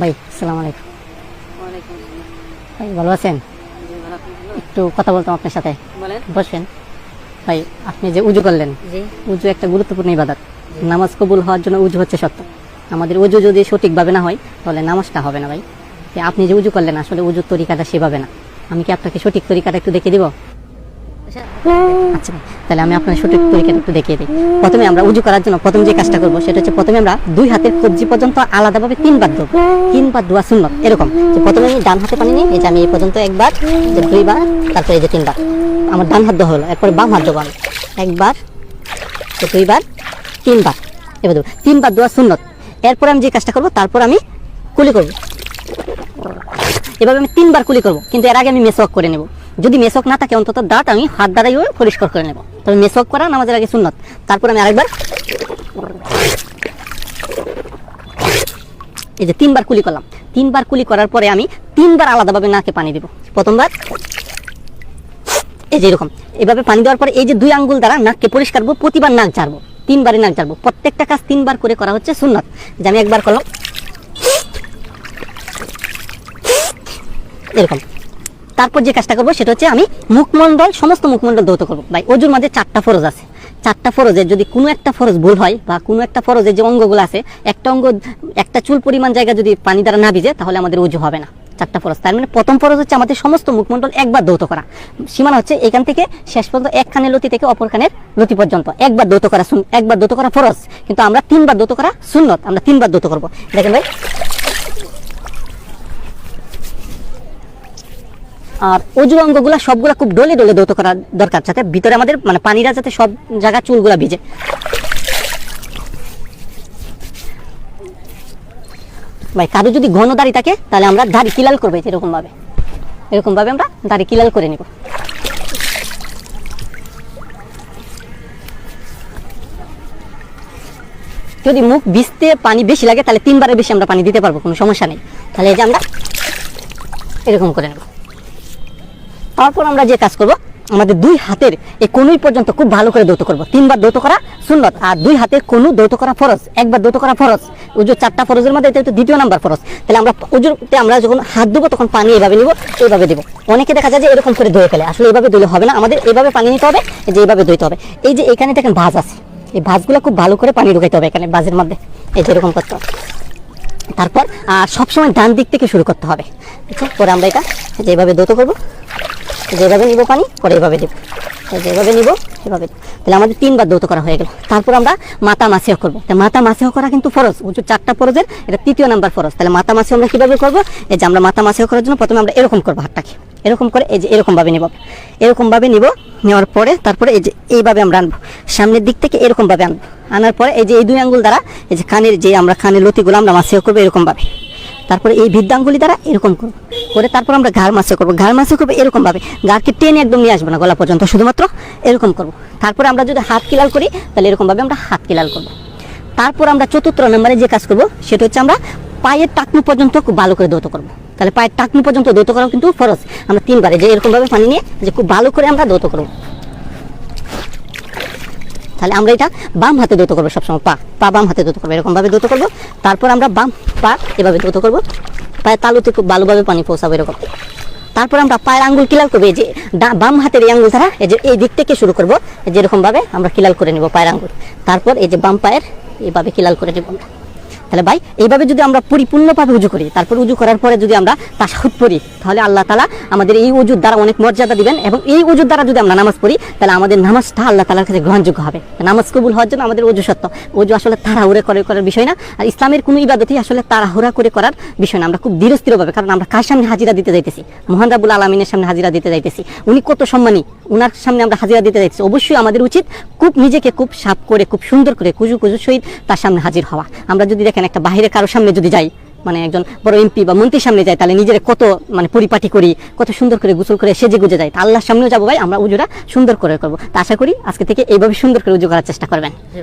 ভাই সালাম আলাইকুম। ভাই ভালো আছেন? একটু কথা বলতাম আপনার সাথে। বসেন। ভাই আপনি যে উজু করলেন উজু একটা গুরুত্বপূর্ণ ইবাদত। নামাজ কবুল হওয়ার জন্য উজু হচ্ছে সত্য। আমাদের উজু যদি সঠিকভাবে না হয় তাহলে নামাজটা হবে না ভাই। আপনি যে উজু করলেন আসলে উজুর তরিকাটা সেভাবে না। আমি কি আপনাকে সঠিক তরিকাটা একটু দেখে দিব? আচ্ছা তাহলে আমি আপনার সঠিক তরিকাটা একটু দেখিয়ে দিই। প্রথমে আমরা উজু করার জন্য প্রথম যে কাজটা করব, সেটা হচ্ছে প্রথমে আমরা দুই হাতের কবজি পর্যন্ত আলাদাভাবে তিনবার তিনবার দোয়া এরকম। যে প্রথমে ডান হাতে পানি নিই, এই যে আমি এই পর্যন্ত একবার, যে দুইবার, তারপরে এই যে তিনবার। আমার ডান হাত হলো, এরপরে বাম হাত একবার দুইবার, তিনবার, এবার তিনবার দোয়া এরপরে আমি যে কাজটা করব, তারপর আমি কুলি করব। এভাবে আমি তিনবার কুলি করব, কিন্তু এর আগে আমি মেসওয়াক করে নেব। যদি মেশক না থাকে, অন্তত দাঁত আমি হাত দ্বারাইও পরিষ্কার করে নেব। তবে মেশক করা নামাজের আগে সুন্নত। তারপর আমি আরেকবার এই যে তিনবার কুলি করলাম। তিনবার কুলি করার পরে আমি তিনবার আলাদাভাবে নাকে পানি দিব। প্রথমবার এই যে এরকম। এভাবে পানি দেওয়ার পরে এই যে দুই আঙ্গুল দ্বারা নাককে পরিষ্কার করব, প্রতিবার নাক ঝাড়বো। তিনবারই নাক ঝাড়বো। প্রত্যেকটা কাজ তিনবার করে করা হচ্ছে সুন্নত। যে আমি একবার করলাম। এরকম। তারপর যে কাজটা করব সেটা হচ্ছে আমি মুখমণ্ডল, সমস্ত মুখমণ্ডল ধৌত করব। ভাই, অজুর মাঝে চারটা ফরজ আছে। চারটা ফরজের যদি কোনো একটা ফরজ ভুল হয় বা কোনো একটা ফরজের যে অঙ্গগুলো আছে, একটা অঙ্গ, একটা চুল পরিমাণ জায়গা যদি পানি দ্বারা না ভিজে, তাহলে আমাদের উজু হবে না। চারটা ফরজ। তার মানে প্রথম ফরজ হচ্ছে আমাদের সমস্ত মুখমণ্ডল একবার দৌত করা। সীমানা হচ্ছে এখান থেকে শেষ পর্যন্ত এক খানের লতি থেকে অপর খানের লতি পর্যন্ত। একবার দৌত করা একবার দৌত করা ফরজ। কিন্তু আমরা তিনবার দৌত করা সুন্নত। আমরা তিনবার দৌত করব। দেখেন ভাই আর অজুর অঙ্গগুলা সবগুলা খুব ডলে ডলে দৌত করা দরকার যাতে ভিতরে আমাদের মানে পানিরা যাতে সব জায়গা চুলগুলা ভিজে। ভাই, কারও যদি ঘন দাড়ি থাকে, তাহলে আমরা দাড়ি কিলাল করব এরকম ভাবে এরকম ভাবে আমরা দাড়ি কিলাল করে নিব। যদি মুখ ভিজতে পানি বেশি লাগে, তাহলে তিনবারের বেশি আমরা পানি দিতে পারব, কোনো সমস্যা নেই। তাহলে এই যে আমরা এরকম করে নেব। তারপর আমরা যে কাজ করব, আমাদের দুই হাতের এই কোনুই পর্যন্ত খুব ভালো করে দৌত করব। তিনবার দৌত করা সুন্নত, আর দুই হাতের কোনু দৌত করা ফরজ, একবার দৌত করা ফরজ। উজুর চারটা ফরজের মধ্যে এটা হচ্ছে দ্বিতীয় নাম্বার ফরজ। তাহলে আমরা উজুরতে আমরা যখন হাত দেবো তখন পানি এভাবে নিব, এইভাবে দেবো। অনেকে দেখা যায় যে এরকম করে ধুয়ে ফেলে। আসলে এইভাবে ধুলে হবে না, আমাদের এইভাবে পানি নিতে হবে যে এইভাবে ধুইতে হবে। এই যে এখানে দেখেন ভাঁজ আছে। এই ভাঁজগুলো খুব ভালো করে পানি ঢুকাইতে হবে এখানে ভাঁজের মধ্যে। এই যে এরকম করতে হবে। তারপর সবসময় ডান দিক থেকে শুরু করতে হবে। ঠিক আছে পরে আমরা এটা যেভাবে দৌত করব। যেভাবে নিব পানি, পরে এভাবে দেবো। যেভাবে নিব, সেভাবে। তাহলে আমাদের তিনবার দৌত করা হয়ে গেল। তারপর আমরা মাথা মাসিহ করব। তা মাথা মাসিহ করা কিন্তু ফরজ। উঁচু চারটা ফরজের, এটা তৃতীয় নাম্বার ফরজ। তাহলে মাথা মাসিহ আমরা কীভাবে করব? এই যে আমরা মাথা মাসিহ করার জন্য প্রথমে আমরা এরকম করব হাতটাকে। এরকম করে এই যে এরকমভাবে নিব। এরকমভাবে নিব, নেওয়ার পরে তারপরে এই যে এইভাবে আমরা আনব। সামনের দিক থেকে এরকমভাবে আনব। আনার পরে এই যে এই দুই আঙ্গুল দ্বারা, এই যে কানের যে আমরা কানের লতিগুলো আমরা মাসিহ করব এরকমভাবে। তারপরে এই বৃদ্ধাঙ্গুলি দ্বারা এরকম করব। করে তারপর আমরা ঘাড় মাসে করব। ঘাড় মাসে করব এরকমভাবে। ঘাড়কে টেনে একদম নিয়ে আসব না গলা পর্যন্ত, শুধুমাত্র এরকম করব। তারপরে আমরা যদি হাত কিলাল করি, তাহলে এরকমভাবে আমরা হাত কিলাল করব। তারপর আমরা চতুর্থ নম্বরে যে কাজ করব, সেটা হচ্ছে আমরা পায়ের টাকনু পর্যন্ত খুব ভালো করে দৌত করব। তাহলে পায়ের টাকনু পর্যন্ত দৌত করা কিন্তু ফরজ। আমরা তিনবারে যে এরকমভাবে পানি নিয়ে যে খুব ভালো করে আমরা দৌত করব। তাহলে আমরা এটা বাম হাতে দ্রুত করব সবসময়, পা পা বাম হাতে দ্রুত করব, এরকমভাবে দ্রুত করব, তারপর আমরা বাম পা এভাবে দ্রুত করব, পায়ের তালুতে খুব ভালোভাবে পানি পৌঁছাবো এরকম। তারপর আমরা পায়ের আঙ্গুল কিলাল করব, এই যে বাম হাতের এই আঙ্গুল দ্বারা এই যে এই দিক থেকে শুরু করব যেরকমভাবে আমরা কিলাল করে নেব পায়ের আঙ্গুল। তারপর এই যে বাম পায়ের এইভাবে কিলাল করে নেব আমরা। তাহলে ভাই, এইভাবে যদি আমরা পরিপূর্ণভাবে উজু করি, তারপর উজু করার পরে যদি আমরা তাসাহুদ পড়ি, তাহলে আল্লাহ তালা আমাদের এই উজুর দ্বারা অনেক মর্যাদা দিবেন এবং এই উজুর দ্বারা যদি আমরা নামাজ পড়ি, তাহলে আমাদের নামাজটা আল্লাহ তালার কাছে গ্রহণযোগ্য হবে। নামাজ কবুল হওয়ার জন্য আমাদের উজু সত্য। উজু আসলে তাড়াহুড়ে করে, করার বিষয় না। আর ইসলামের কোনো ইবাদতই আসলে তাড়াহুড়া করে করার বিষয় না। আমরা খুব ধীরস্থিরভাবে, কারণ আমরা কার সামনে হাজিরা দিতে যাইতেছি? মহান রাবুল আলমিনের সামনে হাজিরা দিতে যাইতেছি। উনি কত সম্মানী, উনার সামনে আমরা হাজিরা দিতে যাইতেছি। অবশ্যই আমাদের উচিত খুব নিজেকে খুব সাপ করে, খুব সুন্দর করে কুজু কুজু সহিত তার সামনে হাজির হওয়া। আমরা যদি দেখেন একটা বাইরে কারোর সামনে যদি যাই মানে একজন বড় এমপি বা মন্ত্রীর সামনে যায় তাহলে নিজের কত মানে পরিপাটি করি, কত সুন্দর করে গোসল করে সেজে গুজে যায় তা আল্লাহর সামনেও যাব ভাই, আমরা উজুরা সুন্দর করে করব। তা আশা করি আজকে থেকে এইভাবে সুন্দর করে উজু করার চেষ্টা করবেন।